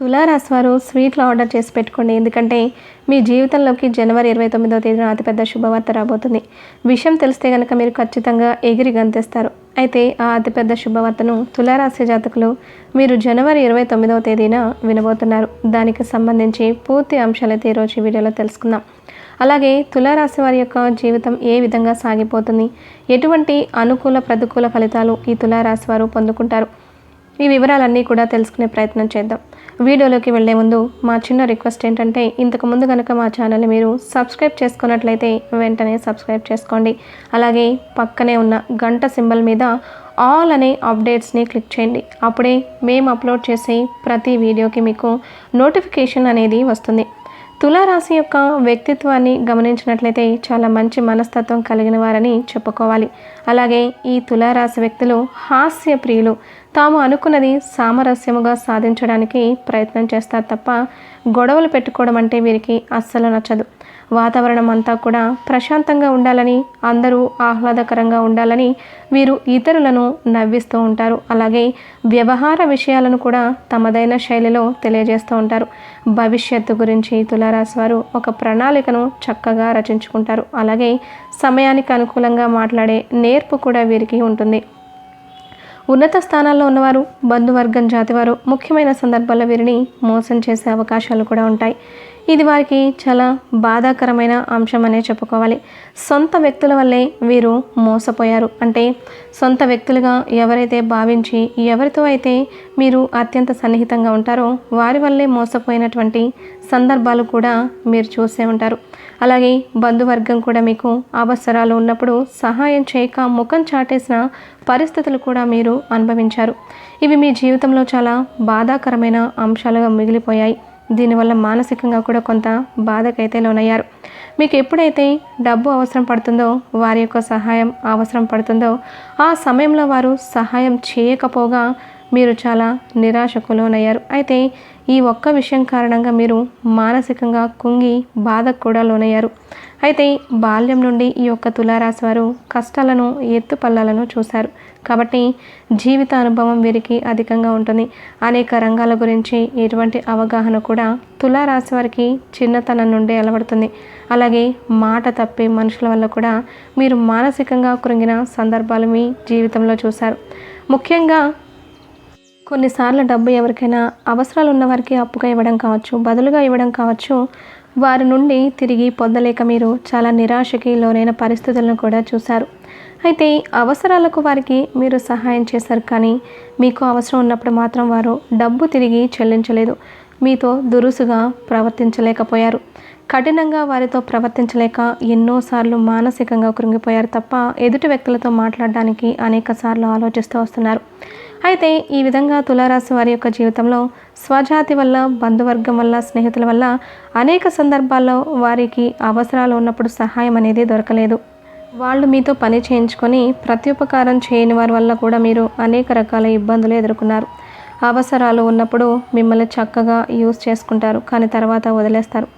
తులారాశి వారు స్వీట్లు ఆర్డర్ చేసి పెట్టుకోండి. ఎందుకంటే మీ జీవితంలోకి జనవరి ఇరవై తొమ్మిదవ తేదీన అతిపెద్ద శుభవార్త రాబోతుంది. విషయం తెలిస్తే కనుక మీరు ఖచ్చితంగా ఎగిరి గంతేస్తారు. అయితే ఆ అతిపెద్ద శుభవార్తను తులారాశి జాతకులు మీరు జనవరి ఇరవై తొమ్మిదవ తేదీన వినబోతున్నారు. దానికి సంబంధించి పూర్తి అంశాలైతే ఈరోజు వీడియోలో తెలుసుకుందాం. అలాగే తులారాశి వారి యొక్క జీవితం ఏ విధంగా సాగిపోతుంది? ఎటువంటి అనుకూల ప్రతికూల ఫలితాలు ఈ తులారాశి వారు పొందుకుంటారు? ఈ వివరాలన్నీ కూడా తెలుసుకునే ప్రయత్నం చేద్దాం. వీడియోలోకి వెళ్ళే ముందు మా చిన్న రిక్వెస్ట్ ఏంటంటే ఇంతకు ముందు కనుక మా ఛానల్ని మీరు సబ్స్క్రైబ్ చేసుకున్నట్లయితే వెంటనే సబ్స్క్రైబ్ చేసుకోండి. అలాగే పక్కనే ఉన్న గంట సింబల్ మీద ఆల్ అనే అప్డేట్స్ని క్లిక్ చేయండి. అప్పుడే మేము అప్లోడ్ చేసే ప్రతి వీడియోకి మీకు నోటిఫికేషన్ అనేది వస్తుంది. తులారాశి యొక్క వ్యక్తిత్వాన్ని గమనించినట్లయితే చాలా మంచి మనస్తత్వం కలిగిన వారని చెప్పుకోవాలి. అలాగే ఈ తులారాశి వ్యక్తులు హాస్య ప్రియులు. తాము అనుకున్నది సామరస్యముగా సాధించడానికి ప్రయత్నం చేస్తారు తప్ప గొడవలు పెట్టుకోవడం అంటే వీరికి అస్సలు నచ్చదు. వాతావరణం అంతా కూడా ప్రశాంతంగా ఉండాలని అందరూ ఆహ్లాదకరంగా ఉండాలని వీరు ఇతరులను నవ్విస్తూ ఉంటారు. అలాగే వ్యవహార విషయాలను కూడా తమదైన శైలిలో తెలియజేస్తూ ఉంటారు. భవిష్యత్తు గురించి తులారాశి వారు ఒక ప్రణాళికను చక్కగా రచించుకుంటారు. అలాగే సమయానికి అనుకూలంగా మాట్లాడే నేర్పు కూడా వీరికి ఉంటుంది. ఉన్నత స్థానాల్లో ఉన్నవారు బంధువర్గం జాతివారు ముఖ్యమైన సందర్భాల్లో వీరిని మోసం చేసే అవకాశాలు కూడా ఉంటాయి. ఇది వారికి చాలా బాధాకరమైన అంశం అనే చెప్పుకోవాలి. సొంత వ్యక్తుల వల్లే వీరు మోసపోయారు. అంటే సొంత వ్యక్తులుగా ఎవరైతే భావించి ఎవరితో అయితే మీరు అత్యంత సన్నిహితంగా ఉంటారో వారి వల్లే మోసపోయినటువంటి సందర్భాలు కూడా మీరు చూసే ఉంటారు. అలాగే బంధువర్గం కూడా మీకు అవసరాలు ఉన్నప్పుడు సహాయం చేయక ముఖం చాటేసిన పరిస్థితులు కూడా మీరు అనుభవించారు. ఇవి మీ జీవితంలో చాలా బాధాకరమైన అంశాలుగా మిగిలిపోయాయి. దీనివల్ల మానసికంగా కూడా కొంత బాధకైతే లోనయ్యారు. మీకు ఎప్పుడైతే డబ్బు అవసరం పడుతుందో వారి యొక్క సహాయం అవసరం పడుతుందో ఆ సమయంలో వారు సహాయం చేయకపోగా మీరు చాలా నిరాశకు లోనయ్యారు. అయితే ఈ ఒక్క విషయం కారణంగా మీరు మానసికంగా కుంగి బాధకు కూడా లోనయ్యారు. అయితే బాల్యం నుండి ఈ యొక్క తులారాశి వారు కష్టాలను ఎత్తుపల్లాలను చూశారు. కాబట్టి జీవిత అనుభవం వీరికి అధికంగా ఉంటుంది. అనేక రంగాల గురించి ఎటువంటి అవగాహన కూడా తులారాశి వారికి చిన్నతనం నుండి అలవడుతుంది. అలాగే మాట తప్పే మనుషుల వల్ల కూడా మీరు మానసికంగా కృంగిన సందర్భాలు మీ జీవితంలో చూశారు. ముఖ్యంగా కొన్నిసార్లు డబ్బు ఎవరికైనా అవసరాలు ఉన్న వారికి అప్పుగా ఇవ్వడం కావచ్చు బదులుగా ఇవ్వడం కావచ్చు. వారి నుండి తిరిగి పొందలేక మీరు చాలా నిరాశకి లోనైన పరిస్థితులను కూడా చూశారు. అయితే అవసరాలకు వారికి మీరు సహాయం చేశారు కానీ మీకు అవసరం ఉన్నప్పుడు మాత్రం వారు డబ్బు తిరిగి చెల్లించలేదు. మీతో దురుసుగా ప్రవర్తించలేకపోయారు. కఠినంగా వారితో ప్రవర్తించలేక ఎన్నోసార్లు మానసికంగా కృంగిపోయారు తప్ప ఎదుటి వ్యక్తులతో మాట్లాడడానికి అనేక సార్లు ఆలోచిస్తూ వస్తున్నారు. అయితే ఈ విధంగా తులారాశి వారి యొక్క జీవితంలో స్వజాతి వల్ల బంధువర్గం వల్ల స్నేహితుల వల్ల అనేక సందర్భాల్లో వారికి అవసరాలు ఉన్నప్పుడు సహాయం అనేది దొరకలేదు. వాళ్ళు మీతో పని చేయించుకొని ప్రత్యుపకారం చేయని వారి వల్ల కూడా మీరు అనేక రకాల ఇబ్బందులు ఎదుర్కొన్నారు. అవసరాలు ఉన్నప్పుడు మిమ్మల్ని చక్కగా యూజ్ చేసుకుంటారు కానీ తర్వాత వదిలేస్తారు.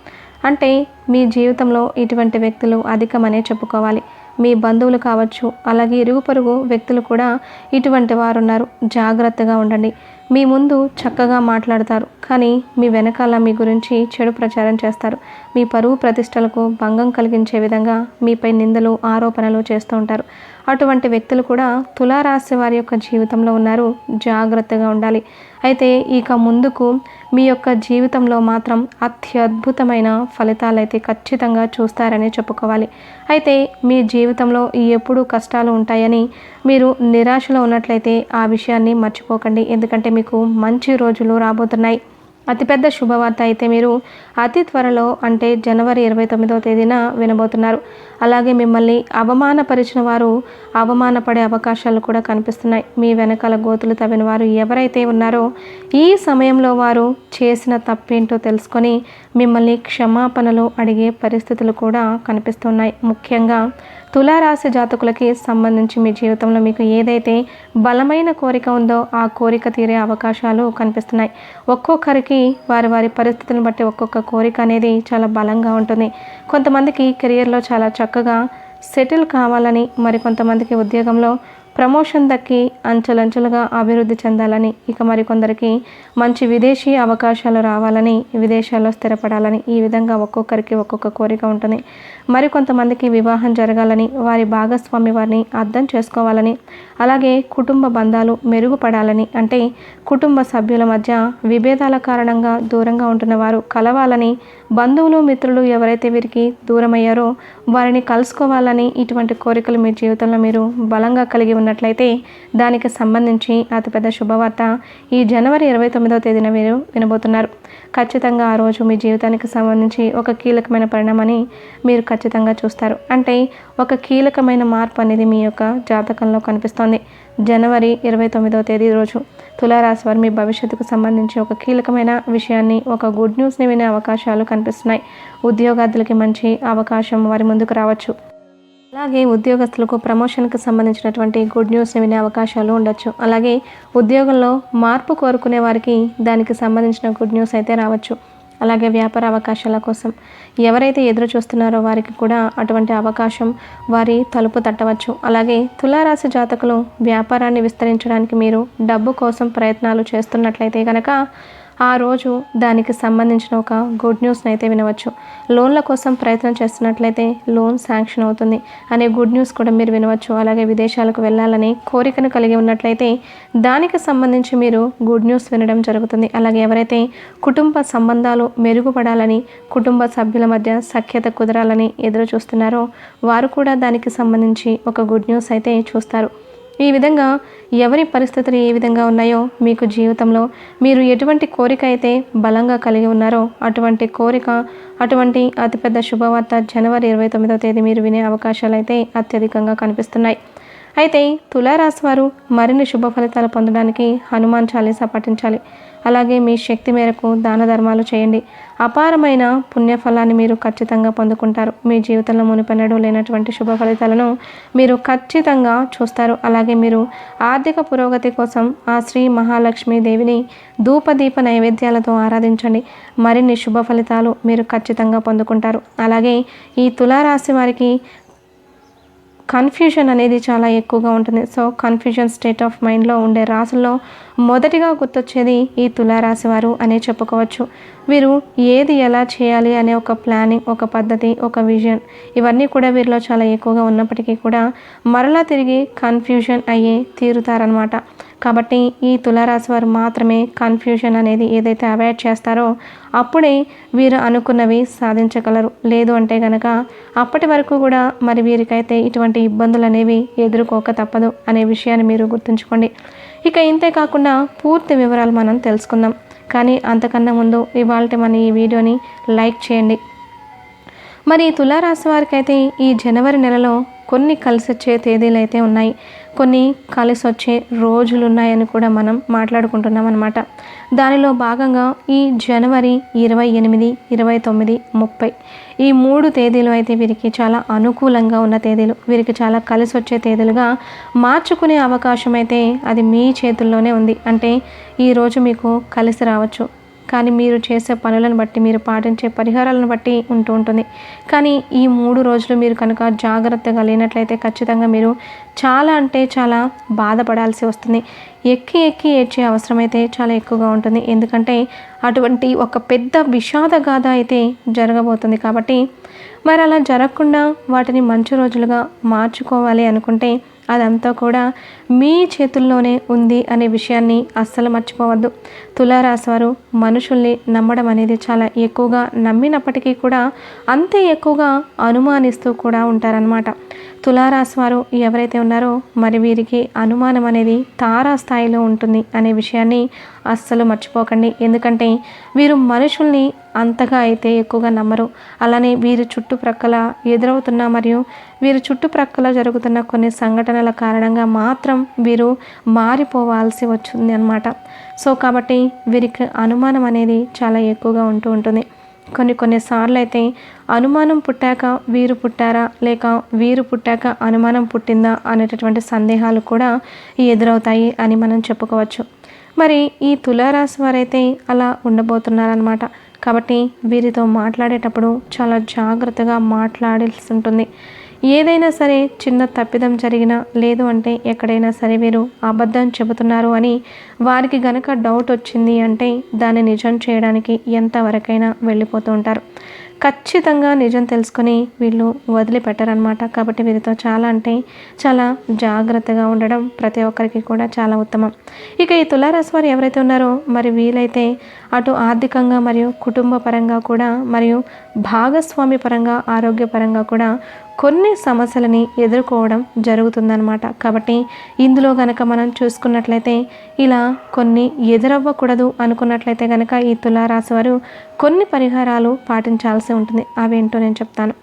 అంటే మీ జీవితంలో ఇటువంటి వ్యక్తులు అధికమనే చెప్పుకోవాలి. మీ బంధువులు కావచ్చు అలాగే ఇరుగు పొరుగు వ్యక్తులు కూడా ఇటువంటి వారు ఉన్నారు జాగ్రత్తగా ఉండండి. మీ ముందు చక్కగా మాట్లాడతారు కానీ మీ వెనకాల మీ గురించి చెడు ప్రచారం చేస్తారు. మీ పరువు ప్రతిష్టలకు భంగం కలిగించే విధంగా మీపై నిందలు ఆరోపణలు చేస్తూ ఉంటారు. అటువంటి వ్యక్తులు కూడా తులారాశి వారి యొక్క జీవితంలో ఉన్నారు. జాగ్రత్తగా ఉండాలి. అయితే ఇక ముందుకు మీ యొక్క జీవితంలో మాత్రం అత్యద్భుతమైన ఫలితాలైతే ఖచ్చితంగా చూస్తారని చెప్పుకోవాలి. అయితే మీ జీవితంలో ఎప్పుడూ కష్టాలు ఉంటాయని మీరు నిరాశలో ఉన్నట్లయితే ఆ విషయాన్ని మర్చిపోకండి. ఎందుకంటే మీకు మంచి రోజులు రాబోతున్నాయి. అతిపెద్ద శుభవార్త అయితే మీరు అతి త్వరలో అంటే జనవరి ఇరవై తొమ్మిదవ తేదీన వినబోతున్నారు. అలాగే మిమ్మల్ని అవమానపరిచిన వారు అవమానపడే అవకాశాలు కూడా కనిపిస్తున్నాయి. మీ వెనకాల గోతులు తవ్విన వారు ఎవరైతే ఉన్నారో ఈ సమయంలో వారు చేసిన తప్పేంటో తెలుసుకొని మిమ్మల్ని క్షమాపణలు అడిగే పరిస్థితులు కూడా కనిపిస్తున్నాయి. ముఖ్యంగా తులారాశి జాతకులకి సంబంధించి మీ జీవితంలో మీకు ఏదైతే బలమైన కోరిక ఉందో ఆ కోరిక తీరే అవకాశాలు కనిపిస్తున్నాయి. ఒక్కొక్కరికి వారి వారి పరిస్థితులను బట్టి ఒక్కొక్క కోరిక అనేది చాలా బలంగా ఉంటుంది. కొంతమందికి కెరియర్లో చాలా చక్కగా సెటిల్ కావాలని మరి కొంతమందికి ఉద్యోగంలో ప్రమోషన్ దక్కి అంచెలంచెలుగా అభివృద్ధి చెందాలని ఇక మరికొందరికి మంచి విదేశీ అవకాశాలు రావాలని విదేశాల్లో స్థిరపడాలని ఈ విధంగా ఒక్కొక్కరికి ఒక్కొక్క కోరిక ఉంటుంది. మరికొంతమందికి వివాహం జరగాలని వారి భాగస్వామి వారిని అర్థం చేసుకోవాలని అలాగే కుటుంబ బంధాలు మెరుగుపడాలని అంటే కుటుంబ సభ్యుల మధ్య విభేదాల కారణంగా దూరంగా ఉంటున్న వారు కలవాలని బంధువులు మిత్రులు ఎవరైతే వీరికి దూరమయ్యారో వారిని కలుసుకోవాలని ఇటువంటి కోరికలు మీ జీవితంలో మీరు బలంగా కలిగి ఉన్నట్లయితే దానికి సంబంధించి అతిపెద్ద శుభవార్త ఈ జనవరి ఇరవై తొమ్మిదవ తేదీన మీరు వినబోతున్నారు. ఖచ్చితంగా ఆ రోజు మీ జీవితానికి సంబంధించి ఒక కీలకమైన పరిణామాన్ని మీరు ఖచ్చితంగా చూస్తారు. అంటే ఒక కీలకమైన మార్పు అనేది మీ యొక్క జాతకంలో కనిపిస్తోంది. జనవరి ఇరవై తొమ్మిదవ తేదీ రోజు తులారాశి వారు మీ భవిష్యత్తుకు సంబంధించి ఒక కీలకమైన విషయాన్ని ఒక గుడ్ న్యూస్ని వినే అవకాశాలు కనిపిస్తున్నాయి. ఉద్యోగార్థులకి మంచి అవకాశం వారి ముందుకు రావచ్చు. అలాగే ఉద్యోగస్తులకు ప్రమోషన్కి సంబంధించినటువంటి గుడ్ న్యూస్ని వినే అవకాశాలు ఉండొచ్చు. అలాగే ఉద్యోగంలో మార్పు కోరుకునే వారికి దానికి సంబంధించిన గుడ్ న్యూస్ అయితే రావచ్చు. అలాగే వ్యాపార అవకాశాల కోసం ఎవరైతే ఎదురు చూస్తున్నారో వారికి కూడా అటువంటి అవకాశం వారి తలుపు తట్టవచ్చు. అలాగే తులారాశి జాతకులు వ్యాపారాన్ని విస్తరించడానికి మీరు డబ్బు కోసం ప్రయత్నాలు చేస్తున్నట్లయితే కనుక ఆ రోజు దానికి సంబంధించిన ఒక గుడ్ న్యూస్ని అయితే వినవచ్చు. లోన్ల కోసం ప్రయత్నం చేస్తున్నట్లయితే లోన్ శాంక్షన్ అవుతుంది అనే గుడ్ న్యూస్ కూడా మీరు వినవచ్చు. అలాగే విదేశాలకు వెళ్ళాలని కోరికను కలిగి ఉన్నట్లయితే దానికి సంబంధించి మీరు గుడ్ న్యూస్ వినడం జరుగుతుంది. అలాగే ఎవరైతే కుటుంబ సంబంధాలు మెరుగుపడాలని కుటుంబ సభ్యుల మధ్య సఖ్యత కుదరాలని ఎదురు చూస్తున్నారో వారు కూడా దానికి సంబంధించి ఒక గుడ్ న్యూస్ అయితే చూస్తారు. ఈ విధంగా ఎవరి పరిస్థితులు ఏ విధంగా ఉన్నాయో మీకు జీవితంలో మీరు ఎటువంటి కోరిక అయితే బలంగా కలిగి ఉన్నారో అటువంటి కోరిక అటువంటి అతిపెద్ద శుభవార్త జనవరి ఇరవై తొమ్మిదో తేదీ మీరు వినే అవకాశాలు అయితే అత్యధికంగా కనిపిస్తున్నాయి. అయితే తులారాశి వారు మరిన్ని శుభ ఫలితాలు పొందడానికి హనుమాన్ చాలీసా పఠించాలి అలాగే మీ శక్తి మేరకు దాన ధర్మాలు చేయండి. అపారమైన పుణ్యఫలాన్ని మీరు ఖచ్చితంగా పొందుకుంటారు. మీ జీవితంలో మునిపెన్నడూ లేనటువంటి శుభ ఫలితాలను మీరు ఖచ్చితంగా చూస్తారు. అలాగే మీరు ఆర్థిక పురోగతి కోసం ఆ శ్రీ మహాలక్ష్మి దేవిని ధూపదీప నైవేద్యాలతో ఆరాధించండి. మరిన్ని శుభ ఫలితాలు మీరు ఖచ్చితంగా పొందుకుంటారు. అలాగే ఈ తులారాశి వారికి కన్ఫ్యూజన్ అనేది చాలా ఎక్కువగా ఉంటుంది. సో కన్ఫ్యూజన్ స్టేట్ ఆఫ్ మైండ్లో ఉండే రాసుల్లో మొదటిగా గుర్తొచ్చేది ఈ తులారాశి వారు అనే చెప్పుకోవచ్చు. వీరు ఏది ఎలా చేయాలి అనే ఒక ప్లానింగ్ ఒక పద్ధతి ఒక విజన్ ఇవన్నీ కూడా వీరిలో చాలా ఎక్కువగా ఉన్నప్పటికీ కూడా మరలా తిరిగి కన్ఫ్యూజన్ అయ్యి తీరుతారనమాట కాబట్టి ఈ తులారాశి వారు మాత్రమే కన్ఫ్యూషన్ అనేది ఏదైతే అవాయిడ్ చేస్తారో అప్పుడే వీరు అనుకున్నవి సాధించగలరు. లేదు అంటే కనుక అప్పటి వరకు కూడా మరి వీరికైతే ఇటువంటి ఇబ్బందులు అనేవి ఎదుర్కోక తప్పదు అనే విషయాన్ని మీరు గుర్తుంచుకోండి. ఇక ఇంతే కాకుండా పూర్తి వివరాలు మనం తెలుసుకుందాం. కానీ అంతకన్నా ముందు ఇవాళ మన ఈ వీడియోని లైక్ చేయండి. మరి తులారాశి వారికి అయితే ఈ జనవరి నెలలో కొన్ని కలిసి వచ్చే తేదీలు అయితే ఉన్నాయి. కొన్ని కలిసి వచ్చే రోజులు ఉన్నాయని కూడా మనం మాట్లాడుకుంటున్నాం అనమాట దానిలో భాగంగా ఈ జనవరి ఇరవై ఎనిమిది ఇరవై తొమ్మిది ముప్పై ఈ మూడు తేదీలు అయితే వీరికి చాలా అనుకూలంగా ఉన్న తేదీలు. వీరికి చాలా కలిసి వచ్చే తేదీలుగా మార్చుకునే అవకాశం అయితే అది మీ చేతుల్లోనే ఉంది. అంటే ఈరోజు మీకు కలిసి రావచ్చు. కానీ మీరు చేసే పనులను బట్టి మీరు పాటించే పరిహారాలను బట్టి ఉంటూ ఉంటుంది. కానీ ఈ మూడు రోజులు మీరు కనుక జాగ్రత్తగా లేనట్లయితే ఖచ్చితంగా మీరు చాలా అంటే చాలా బాధపడాల్సి వస్తుంది. ఎక్కి ఎక్కి ఏడ్చే అవసరమైతే చాలా ఎక్కువగా ఉంటుంది. ఎందుకంటే అటువంటి ఒక పెద్ద విషాద గాథ అయితే జరగబోతుంది కాబట్టి మరి అలా జరగకుండా వాటిని మంచి రోజులుగా మార్చుకోవాలి అనుకుంటే అదంతా కూడా మీ చేతుల్లోనే ఉంది అనే విషయాన్ని అస్సలు మర్చిపోవద్దు. తులారాశివారు మనుషుల్ని నమ్మడం అనేది చాలా ఎక్కువగా నమ్మినప్పటికీ కూడా అంతే ఎక్కువగా అనుమానిస్తూ కూడా ఉంటారనమాట తులారాశి వారు ఎవరైతే ఉన్నారో మరి వీరికి అనుమానం అనేది తారా స్థాయిలో ఉంటుంది అనే విషయాన్ని అస్సలు మర్చిపోకండి. ఎందుకంటే వీరు మనుషుల్ని అంతగా అయితే ఎక్కువగా నమ్మరు. అలానే వీరి చుట్టుప్రక్కల ఎదురవుతున్న మరియు వీరి చుట్టుప్రక్కల జరుగుతున్న కొన్ని సంఘటనల కారణంగా మాత్రం వీరు మారిపోవాల్సి వచ్చింది అనమాట సో కాబట్టి వీరికి అనుమానం అనేది చాలా ఎక్కువగా ఉంటూ ఉంటుంది. కొన్ని కొన్నిసార్లు అయితే అనుమానం పుట్టాక వీరు పుట్టారా లేక వీరు పుట్టాక అనుమానం పుట్టిందా అనేటటువంటి సందేహాలు కూడా ఎదురవుతాయి అని మనం చెప్పుకోవచ్చు. మరి ఈ తులారాశి వారైతే అలా ఉండబోతున్నారనమాట కాబట్టి వీరితో మాట్లాడేటప్పుడు చాలా జాగ్రత్తగా మాట్లాడాల్సి ఉంటుంది. ఏదైనా సరే చిన్న తప్పిదం జరిగినా లేదు అంటే ఎక్కడైనా సరే వీరు అబద్ధం చెబుతున్నారు అని వారికి గనక డౌట్ వచ్చింది అంటే దాన్ని నిజం చేయడానికి ఎంతవరకైనా వెళ్ళిపోతూ ఉంటారు. ఖచ్చితంగా నిజం తెలుసుకొని వీళ్ళు వదిలిపెట్టారనమాట కాబట్టి వీరితో చాలా అంటే చాలా జాగ్రత్తగా ఉండడం ప్రతి ఒక్కరికి కూడా చాలా ఉత్తమం. ఇక ఈ తులారాశి వారు ఎవరైతే ఉన్నారో మరి వీలైతే అటు ఆర్థికంగా మరియు కుటుంబ పరంగా కూడా మరియు భాగస్వామి పరంగా ఆరోగ్యపరంగా కూడా కొన్ని సమస్యలని ఎదుర్కోవడం జరుగుతుందన్నమాట. కాబట్టి ఇందులో గనక మనం చూసుకున్నట్లయితే ఇలా కొన్ని ఎదురవ్వకూడదు అనుకున్నట్లయితే కనుక ఈ తులారాశి వారు కొన్ని పరిహారాలు పాటించాల్సి ఉంటుంది. అవేంటో నేను చెప్తాను.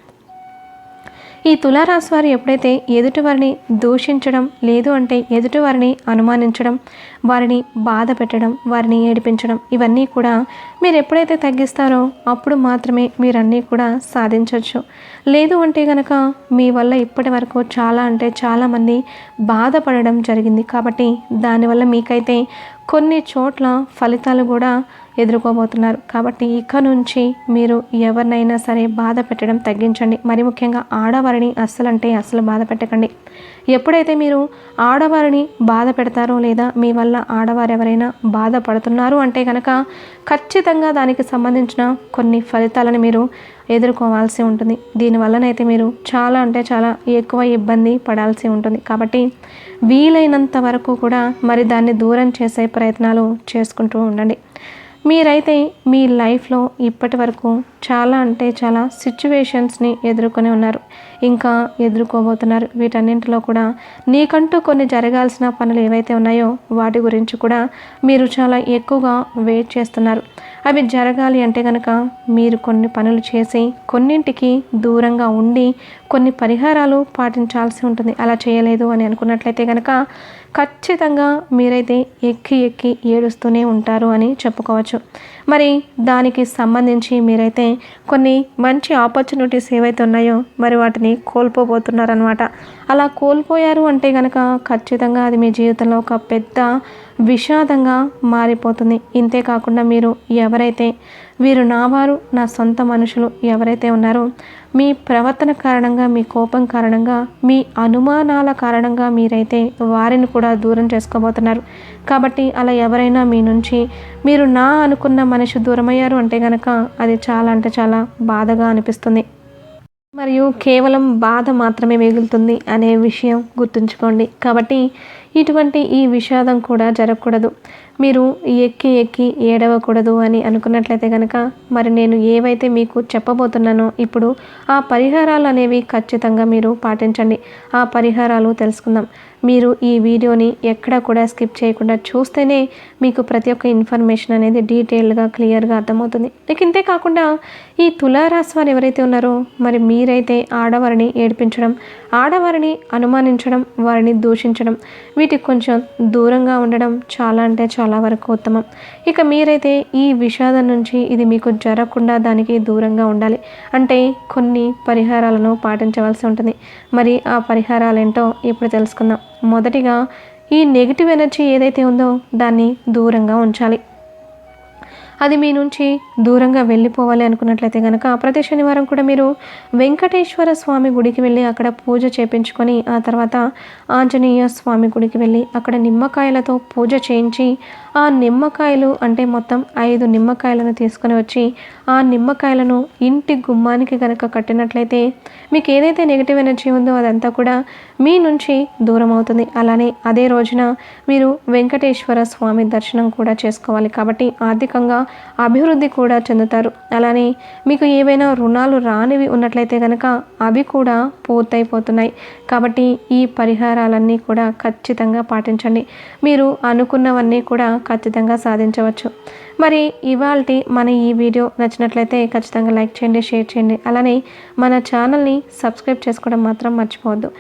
ఈ తులారాశి వారు ఎప్పుడైతే ఎదుటివారిని దూషించడం లేదు అంటే ఎదుటివారిని అనుమానించడం వారిని బాధ పెట్టడం వారిని ఏడిపించడం ఇవన్నీ కూడా మీరు ఎప్పుడైతే తగ్గిస్తారో అప్పుడు మాత్రమే మీరన్నీ కూడా సాధించవచ్చు. లేదు అంటే కనుక మీ వల్ల ఇప్పటి వరకు చాలా అంటే చాలామంది బాధపడడం జరిగింది కాబట్టి దానివల్ల మీకైతే కొన్ని చోట్ల ఫలితాలు కూడా ఎదుర్కోబోతున్నారు. కాబట్టి ఇక నుంచి మీరు ఎవరినైనా సరే బాధ పెట్టడం తగ్గించండి. మరి ముఖ్యంగా ఆడవారిని అస్సలంటే అస్సలు బాధ పెట్టకండి. ఎప్పుడైతే మీరు ఆడవారిని బాధ పెడతారో లేదా మీ వల్ల ఆడవారు ఎవరైనా బాధపడుతున్నారు అంటే కనుక ఖచ్చితంగా దానికి సంబంధించిన కొన్ని ఫలితాలను మీరు ఎదుర్కోవాల్సి ఉంటుంది. దీనివల్లనైతే మీరు చాలా అంటే చాలా ఎక్కువ ఇబ్బంది పడాల్సి ఉంటుంది. కాబట్టి వీలైనంత వరకు కూడా మరి దాన్ని దూరం చేసే ప్రయత్నాలు చేసుకుంటూ ఉండండి. మీరైతే మీ లైఫ్లో ఇప్పటి వరకు చాలా అంటే చాలా సిచ్యువేషన్స్ని ఎదుర్కొని ఉన్నారు. ఇంకా ఎదుర్కోబోతున్నారు. వీటన్నింటిలో కూడా నీకంటూ కొన్ని జరగాల్సిన పనులు ఏవైతే ఉన్నాయో వాటి గురించి కూడా మీరు చాలా ఎక్కువగా వెయిట్ చేస్తున్నారు. అవి జరగాలి అంటే కనుక మీరు కొన్ని పనులు చేసి కొన్నింటికి దూరంగా ఉండి కొన్ని పరిహారాలు పాటించాల్సి ఉంటుంది. అలా చేయలేదు అని అనుకున్నట్లయితే కనుక ఖచ్చితంగా మీరైతే ఎక్కి ఎక్కి ఏడుస్తూనే ఉంటారు అని చెప్పుకోవచ్చు. మరి దానికి సంబంధించి మీరైతే కొన్ని మంచి ఆపర్చునిటీస్ ఏవైతే ఉన్నాయో మరి వాటిని కోల్పోబోతున్నారనమాట అలా కోల్పోయారు అంటే కనుక ఖచ్చితంగా అది మీ జీవితంలో ఒక పెద్ద విషాదంగా మారిపోతుంది. ఇంతే కాకుండా మీరు ఎవరైతే వీరు నా వారు నా సొంత మనుషులు ఎవరైతే ఉన్నారో మీ ప్రవర్తన కారణంగా మీ కోపం కారణంగా మీ అనుమానాల కారణంగా మీరైతే వారిని కూడా దూరం చేసుకోబోతున్నారు. కాబట్టి అలా ఎవరైనా మీ నుంచి మీరు నా అనుకున్న మనిషి దూరమయ్యారు అంటే కనుక అది చాలా అంటే చాలా బాధగా అనిపిస్తుంది. మరియు కేవలం బాధ మాత్రమే మిగులుతుంది అనే విషయం గుర్తుంచుకోండి. కాబట్టి ఇటువంటి ఈ విషాదం కూడా జరగకూడదు. మీరు ఎక్కి ఎక్కి ఏడవకూడదు అని అనుకున్నట్లయితే కనుక మరి నేను ఏవైతే మీకు చెప్పబోతున్నానో ఇప్పుడు ఆ పరిహారాలు అనేవి ఖచ్చితంగా మీరు పాటించండి. ఆ పరిహారాలు తెలుసుకుందాం. మీరు ఈ వీడియోని ఎక్కడ కూడా స్కిప్ చేయకుండా చూస్తేనే మీకు ప్రతి ఒక్క ఇన్ఫర్మేషన్ అనేది డీటెయిల్గా క్లియర్గా అర్థమవుతుంది. ఇక ఇంతే కాకుండా ఈ తులారాశి వారు ఎవరైతే ఉన్నారో మరి మీరైతే ఆడవారిని ఏడిపించడం ఆడవారిని అనుమానించడం వారిని దూషించడం వీటికి కొంచెం దూరంగా ఉండడం చాలా అంటే చాలా వరకు ఉత్తమం. ఇక మీరైతే ఈ విషాదం నుంచి ఇది మీకు జరగకుండా దానికి దూరంగా ఉండాలి. అంటే కొన్ని పరిహారాలను పాటించవలసి ఉంటుంది. మరి ఆ పరిహారాలు ఏంటో ఇప్పుడు తెలుసుకుందాం. మొదటిగా ఈ నెగిటివ్ ఎనర్జీ ఏదైతే ఉందో దాన్ని దూరంగా ఉంచాలి. అది మీ నుంచి దూరంగా వెళ్ళిపోవాలి అనుకున్నట్లయితే కనుక ప్రతి శనివారం కూడా మీరు వెంకటేశ్వర స్వామి గుడికి వెళ్ళి అక్కడ పూజ చేపించుకొని ఆ తర్వాత ఆంజనేయ స్వామి గుడికి వెళ్ళి అక్కడ నిమ్మకాయలతో పూజ చేయించి ఆ నిమ్మకాయలు అంటే మొత్తం ఐదు నిమ్మకాయలను తీసుకొని వచ్చి ఆ నిమ్మకాయలను ఇంటి గుమ్మానికి కనుక కట్టినట్లయితే మీకు ఏదైతే నెగిటివ్ ఎనర్జీ ఉందో అదంతా కూడా మీ నుంచి దూరం అవుతుంది. అలానే అదే రోజున మీరు వెంకటేశ్వర స్వామి దర్శనం కూడా చేసుకోవాలి కాబట్టి ఆర్థికంగా అభివృద్ధి కూడా చెందుతారు. అలానే మీకు ఏవైనా రుణాలు రానివి ఉన్నట్లయితే కనుక అవి కూడా పూర్తయిపోతున్నాయి. కాబట్టి ఈ పరిహారాలన్నీ కూడా ఖచ్చితంగా పాటించండి. మీరు అనుకున్నవన్నీ కూడా ఖచ్చితంగా సాధించవచ్చు. మరి ఇవాళ మన ఈ వీడియో నచ్చినట్లయితే ఖచ్చితంగా లైక్ చేయండి షేర్ చేయండి. అలానే మన ఛానల్ని సబ్స్క్రైబ్ చేసుకోవడం మాత్రం మర్చిపోవద్దు.